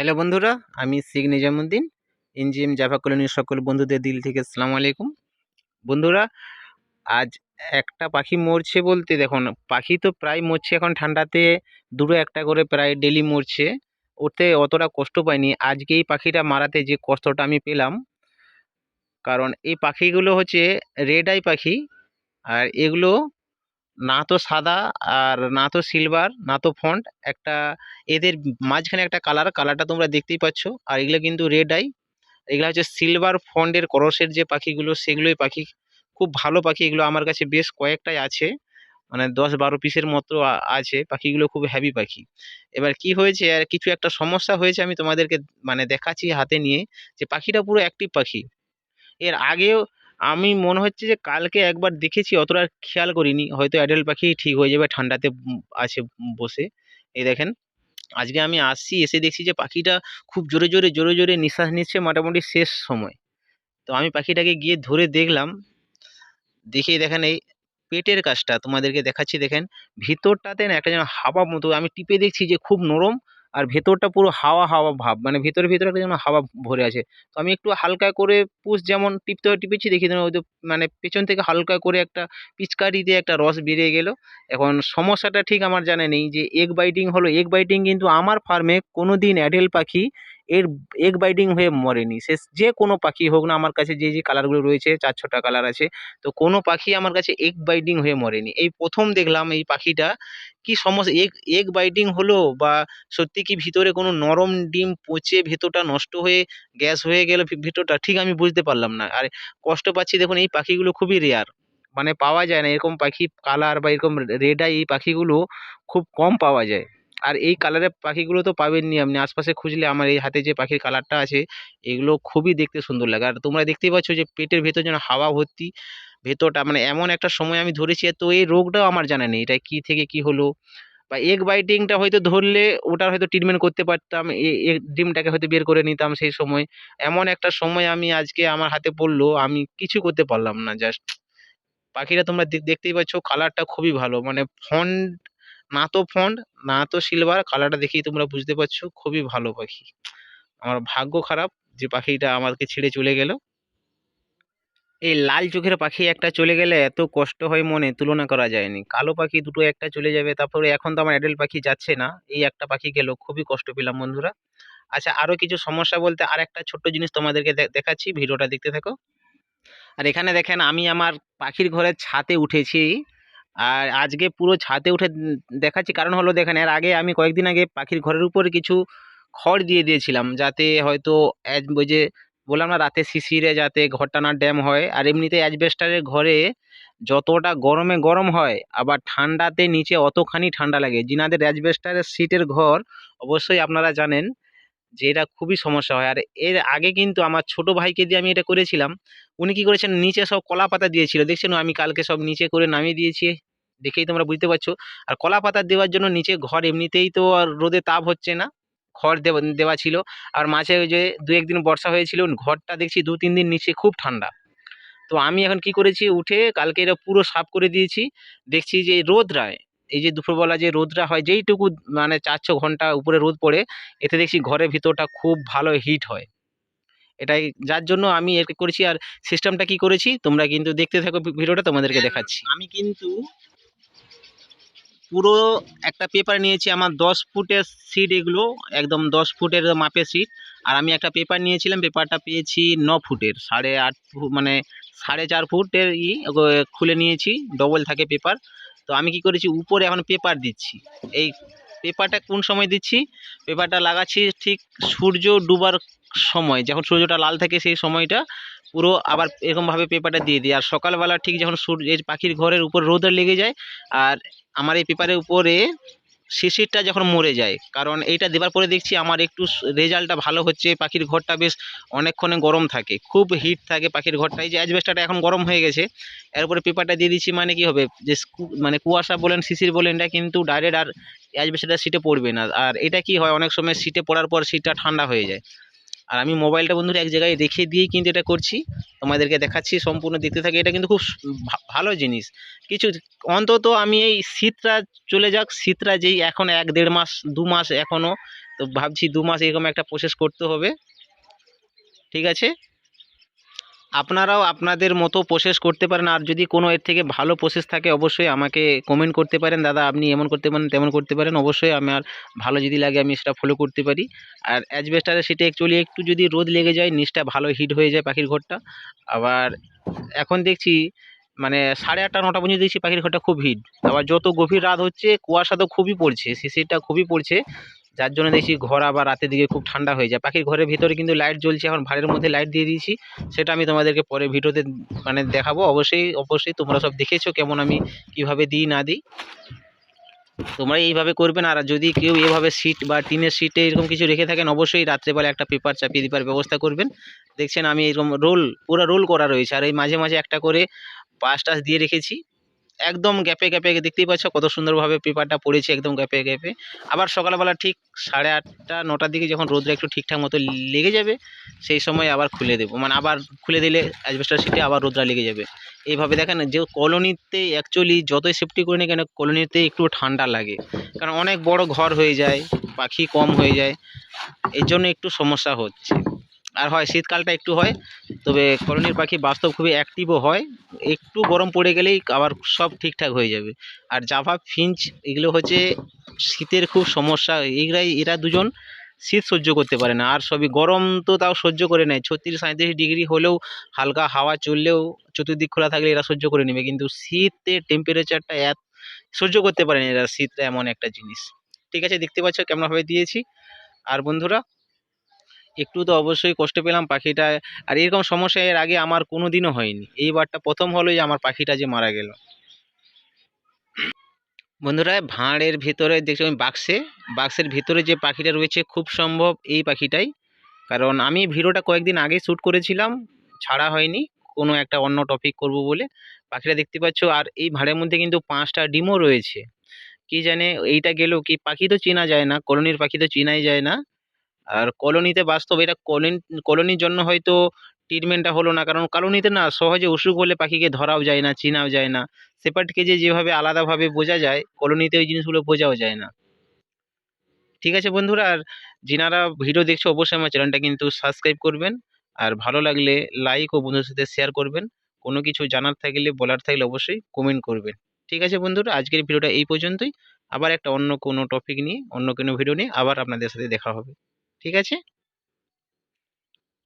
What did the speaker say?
Hello বন্ধুরা, আমি শিখ Nizamuddin, NGM Java কলোনির সকল বন্ধুদের দিল থেকে আসসালামু আলাইকুম। বন্ধুরা, আজ একটা পাখি মরছে বলতে দেখুন, পাখি তো প্রায় মরছে এখন ঠান্ডাতে দুটো একটা করে প্রায় ডেলি মরছে, ওতে অতটা কষ্ট পাইনি। আজকে এই পাখিটা মারাতে যে কষ্টটা আমি পেলাম, কারণ এই পাখিগুলো হচ্ছে রেড আই পাখি, আর এগুলো না তো সাদা আর না তো সিলভার না তো ফন্ট একটা এদের মাঝখানে একটা কালার কালারটা তোমরা দেখতেই পাচ্ছ। আর এগুলো কিন্তু রেড আই এগুলো হচ্ছে সিলভার ফন্ডের ক্রসের যে পাখিগুলো, সেগুলোই পাখি। খুব ভালো পাখি, এগুলো আমার কাছে বেশ কয়েকটাই আছে। মানে দশ বারো পিসের মতো আছে। পাখিগুলো খুব হ্যাভি পাখি। এবার কি হয়েছে, আর কিছু একটা সমস্যা হয়েছে আমি তোমাদেরকে মানে দেখাচ্ছি হাতে নিয়ে, যে পাখিটা পুরো অ্যাক্টিভ পাখি। এর আগেও আমি মনে হচ্ছে যে কালকে একবার দেখেছি, অতটা আর খেয়াল করিনি। হয়তো অ্যাডাল্ট পাখি ঠিক হয়ে যাবে, ঠান্ডাতে আছে বসে। এই দেখেন, আজকে আমি আসছি, এসে দেখছি যে পাখিটা খুব জোরে জোরে জোরে জোরে নিঃশ্বাস নিচ্ছে মোটামুটি শেষ সময়। তো আমি পাখিটাকে গিয়ে ধরে দেখলাম। দেখে দেখেন এই পেটের কাজটা তোমাদেরকে দেখাচ্ছি, দেখেন। ভিতরটাতে না একটা যেন হাওয়া মতো, আমি টিপে দেখছি যে খুব নরম আর ভেতরটা পুরো হাওয়া হাওয়া ভাব। মানে ভেতরে ভেতরে একটা যেন হাওয়া ভরে আছে। তো আমি একটু হালকা করে পুষ যেমন টিপতে হয়, টিপেছি, দেখি যেন ওই তো মানে পেছন থেকে হালকা করে একটা পিচকারি দিয়ে একটা রস বেরিয়ে গেল। এখন সমস্যাটা ঠিক আমার জানা নেই যে এগ বাইটিং হলো। এগ বাইটিং কিন্তু আমার ফার্মে কোনো দিন অ্যাডেল পাখি এর এগ বাইটিং হয়ে মরেনি। সে যে কোনো পাখি হোক না, আমার কাছে যে যে কালারগুলো রয়েছে, চার ছটা কালার আছে, তো কোনো পাখি আমার কাছে এগ বাইটিং হয়ে মরেনি। এই প্রথম দেখলাম এই পাখিটা কি সমস্যা এগ এগ বাইটিং হলো বা সত্যি কি ভিতরে কোনো নরম ডিম পচে ভেতরটা নষ্ট হয়ে গ্যাস হয়ে গেল ভিতরটা? ঠিক আমি বুঝতে পারলাম না। আর কষ্ট পাচ্ছি দেখুন, এই পাখিগুলো খুবই রেয়ার মানে পাওয়া যায় না, এরকম পাখি কালার বা এরকম রেড আই এই পাখিগুলো খুব কম পাওয়া যায়। আর এই কালারের পাখিগুলো তো পাবেননি আপনি। আশপাশে খুঁজলে আমার এই হাতে যে পাখির কালারটা আছে, এগুলো খুবই দেখতে সুন্দর লাগে। আর তোমরা দেখতেই পাচ্ছ যে পেটের ভেতর যেন হাওয়া ভর্তি, ভেতরটা মানে এমন একটা সময় আমি ধরেছি তো এই রোগটাও আমার জানা নেই, এটা কি থেকে কি হলো? বা এগ বাইটিংটা হয়তো ধরলে ওটার হয়তো ট্রিটমেন্ট করতে পারতাম, এ ডিমটাকে হয়তো বের করে নিতাম সেই সময়। এমন একটা সময় আমি আজকে আমার হাতে পড়ল, আমি কিছু করতে পারলাম না জাস্ট পাখিটা তোমরা দেখতেই পাচ্ছ কালারটা খুবই ভালো। মানে ফন্ট না তো ফন্ট না তো সিলভার। কালারটা দেখেই তোমরা বুঝতে পারছ, খুবই ভালো পাখি। আমার ভাগ্য খারাপ যে পাখিটা আমাকে ছেড়ে চলে গেল। এই লাল চোখের পাখি একটা চলে গেলে এত কষ্ট হয় মনে, তুলনা করা যায়নি। কালো পাখি দুটো একটা চলে যাবে, তারপরে এখন তো আমার অ্যাডেল পাখি যাচ্ছে না। এই একটা পাখি গেল, খুবই কষ্ট পেলাম বন্ধুরা। আচ্ছা আরও কিছু সমস্যা বলতে আর একটা ছোট্ট জিনিস তোমাদেরকে দেখাচ্ছি, ভিডিওটা দেখতে থাকো। আর এখানে দেখেন, আমি আমার পাখির ঘরের ছাদে উঠেছি। আর আজকে পুরো ছাদে উঠে দেখাচ্ছি, কারণ হলো দেখেন, এর আগে আমি কয়েকদিন আগে পাখির ঘরের উপর কিছু খড় দিয়ে দিয়েছিলাম, যাতে হয়তো ওই যে বললাম না, রাতে শিশিরে যাতে ঘরটা না ড্যাম হয়, আর এমনিতে অ্যাজবেস্টারের ঘরে যতটা গরমে গরম হয়, আবার ঠান্ডাতে নিচে অতখানি ঠান্ডা লাগে। যিনাদের অ্যাজবেস্টারের সিটের ঘর, অবশ্যই আপনারা জানেন যে এটা খুবই সমস্যা হয়। আর এর আগে কিন্তু আমার ছোট ভাইকে দিয়ে আমি এটা করেছিলাম, উনি কি করেছেন, নিচে সব কলা পাতা দিয়েছিল, দেখছেন? আমি কালকে সব নিচে করে নামিয়ে দিয়েছি। দেখেই তোমরা বুঝতে পারছ। আর কলা পাতা দেওয়ার জন্য নিচে ঘর এমনিতেই তো আর রোদে তাপ হচ্ছে না। খড় দেওয়া দেওয়া ছিল। আর মাঝে ওই যে দু একদিন বর্ষা হয়েছিল ঘরটা দেখছি দু তিন দিন নিচে খুব ঠান্ডা। তো আমি এখন কি করেছি উঠে কালকে এটা পুরো সাফ করে দিয়েছি। দেখছি যে রোদরায় এই যে দুপুরবেলা যে রোদটা হয় যেইটুকু মানে চার ছ ঘণ্টা উপরে রোদ পড়ে এতে দেখছি ঘরের ভিতরটা খুব ভালো হিট হয়। এটাই যার জন্য আমি এর করেছি। আর সিস্টেমটা কি করেছি তোমরা কিন্তু দেখতে থাকো ভিডিওটা তোমাদেরকে দেখাচ্ছি। আমি কিন্তু পুরো একটা পেপার নিয়েছি, আমার দশ ফুটের সিট এগুলো, একদম দশ ফুটের মাপের সিট আর আমি একটা পেপার নিয়েছিলাম পেপারটা পেয়েছি ন ফুটের, সাড়ে আট মানে সাড়ে চার ফুটের ই খুলে নিয়েছি ডবল থাকে পেপার তো আমি কি করেছি, উপরে এখন পেপার দিচ্ছি, এই পেপারটা কোন সময় দিচ্ছি? পেপারটা লাগাচ্ছি ঠিক সূর্য ডুবার সময়, যখন সূর্যটা লাল থাকে সেই সময়টা পুরো আবার এরকমভাবে পেপারটা দিয়ে দিই। আর সকালবেলা ঠিক যখন সূর্য পাখির ঘরের উপর রোদে লেগে যায়, আর আমার এই পেপারের উপরে শিশিরটা যখন মরে যায়, কারণ এইটা দেবার পরে দেখছি আমার একটু রেজাল্টটা ভালো হচ্ছে, পাখির ঘরটা বেশ অনেকক্ষণে গরম থাকে, খুব হিট থাকে পাখির ঘরটা। এই যে অ্যাজবেস্টাটা এখন গরম হয়ে গেছে, এরপরে পেপারটা দিয়ে দিচ্ছি মানে কি হবে, যে মানে কুয়াশা বলেন, শিশির বলেন, এটা কিন্তু ডাইরেক্ট আর অ্যাজবেস্টাটা সিটে পড়বে না। আর এটা কি হয়, অনেক সময় সিটে পড়ার পর সিটটা ঠান্ডা হয়ে যায়। আর আমি মোবাইলটা বন্ধুর এক জায়গায় রেখে দিয়েই কিন্তু এটা করছি। তোমাদেরকে দেখাচ্ছি, সম্পূর্ণ দেখতে থাকি। এটা কিন্তু খুব ভালো জিনিস। কিছু অন্তত আমি এই শীতরা চলে যাক। শীতরা যেই এখন এক দেড় মাস, দু মাস এখনও তো ভাবছি দু মাস এরকম একটা প্রসেস করতে হবে। ঠিক আছে? আপনারাও আপনাদের মতো প্রসেস করতে পারেন। আর যদি কোনো এর থেকে ভালো প্রসেস থাকে, অবশ্যই আমাকে কমেন্ট করতে পারেন। দাদা, আপনি এমন করতে পারেন, তেমন করতে পারেন। অবশ্যই আমার ভালো যদি লাগে, আমি সেটা ফলো করতে পারি। আর অ্যাজবেস্টারে সেটা অ্যাকচুয়ালি একটু যদি রোদ লেগে যায়, নিচটা ভালো হিট হয়ে যায় পাখির ঘরটা। আবার এখন দেখছি মানে সাড়ে আটটা, নটা পর্যন্ত দেখছি পাখির ঘরটা খুব হিট আবার যত গভীর রাত হচ্ছে, কুয়াশা তো খুবই পড়ছে শিশিরটা খুবই পড়ছে। যার জন্য দেখছি ঘর আবার রাতের দিকে খুব ঠান্ডা হয়ে যায়। পাখির ঘরের ভিতরে কিন্তু লাইট জ্বলছে, এখন ভাড়ের মধ্যে লাইট দিয়ে দিয়েছি। সেটা আমি তোমাদেরকে পরে ভিডিওতে মানে দেখাবো। অবশ্যই অবশ্যই তোমরা সব দেখেছ কেমন আমি কীভাবে দিই, না দিই। তোমরা এইভাবে করবেন আর যদি কেউ এভাবে সিট বা টিনের সিটে এরকম কিছু রেখে থাকেন, অবশ্যই রাত্রেবেলা একটা পেপার চাপিয়ে দেবার ব্যবস্থা করবেন। দেখছেন আমি এরকম রোল পুরো রোল করা রয়েছে। আর এই মাঝে মাঝে একটা করে পাশ টাশ দিয়ে রেখেছি। একদম গ্যাপে গ্যাপে দেখতেই পাচ্ছ কত সুন্দরভাবে পেপারটা পড়েছে একদম গ্যাপে গ্যাপে। আবার সকালবেলা ঠিক সাড়ে আটটা, নটার দিকে যখন রোদটা একটু ঠিকঠাক মতো লেগে যাবে, সেই সময় আবার খুলে দেবো। মানে আবার খুলে দিলে অ্যাজবেস্টার সিটে আবার রোদটা লেগে যাবে। এইভাবে দেখেন যে কলোনিতে অ্যাকচুয়ালি যতই সেফটি করে না কেন, কলোনিতে একটু ঠান্ডা লাগে। কারণ অনেক বড় ঘর হয়ে যায়, পাখি কম হয়ে যায়। এর জন্য একটু সমস্যা হচ্ছে। আর হয়, শীতকালটা একটু হয়, তবে কলোনির পাখি বাস্তব খুবই অ্যাক্টিভও হয়। একটু গরম পড়ে গেলেই আবার সব ঠিকঠাক হয়ে যাবে। আর জাভা, ফিঞ্চ এগুলো হচ্ছে শীতের খুব সমস্যা। এইগুলাই এরা দুজন শীত সহ্য করতে পারে না। আর সবই গরম তো তাও সহ্য করে নেয়। ছত্রিশ সাঁত্রিশ ডিগ্রি হলেও হালকা হাওয়া চললেও চতুর্দিক খোলা থাকলে এরা সহ্য করে নেবে। কিন্তু শীতের টেম্পারেচারটা এত সহ্য করতে পারে না এরা। শীতটা এমন একটা জিনিস। ঠিক আছে, দেখতে পাচ্ছ কেমনভাবে দিয়েছি। আর বন্ধুরা একটু তো অবশ্যই কষ্ট পেলাম পাখিটা। আর এরকম সমস্যা এর আগে আমার কোনো দিনও হয়নি এইবারটা প্রথম হলো যে আমার পাখিটা যে মারা গেল। বন্ধুরা, ভাঁড়ের ভিতরে দেখছি আমি বাক্সে, বাক্সের ভিতরে যে পাখিটা রয়েছে খুব সম্ভব এই পাখিটাই। কারণ আমি ভিডিওটা কয়েকদিন আগে শ্যুট করেছিলাম, ছাড়া হয়নি, কোনো একটা অন্য টপিক করব বলে। পাখিটা দেখতে পাচ্ছ, আর এই ভাঁড়ের মধ্যে কিন্তু পাঁচটা ডিমও রয়েছে। কি জানে, এইটা গেল কি পাখি তো চেনা যায় না, কলোনির পাখি তো চেনাই যায় না। আর কলোনিতে বাস্তব, এটা কলোনি, কলোনির জন্য হয়তো ট্রিটমেন্টটা হলো না। কারণ কলোনিতে না সহজে অসুখ হলে পাখিকে ধরাও যায় না, চেনাও যায় না। সেপারেটকে যে যেভাবে আলাদাভাবে বোঝা যায়, কলোনিতে ওই জিনিসগুলো বোঝাও যায় না। ঠিক আছে বন্ধুরা, আর যিনারা ভিডিও দেখছ অবশ্যই আমার চ্যানেলটা কিন্তু সাবস্ক্রাইব করবেন। আর ভালো লাগলে লাইক ও বন্ধুদের সাথে শেয়ার করবেন। কোনো কিছু জানার থাকলে, বলার থাকলে অবশ্যই কমেন্ট করবেন। ঠিক আছে বন্ধুরা, আজকের ভিডিওটা এই পর্যন্তই। আবার একটা অন্য কোনো টপিক নিয়ে, অন্য কোনো ভিডিও নিয়ে আবার আপনাদের সাথে দেখা হবে। ঠিক আছে?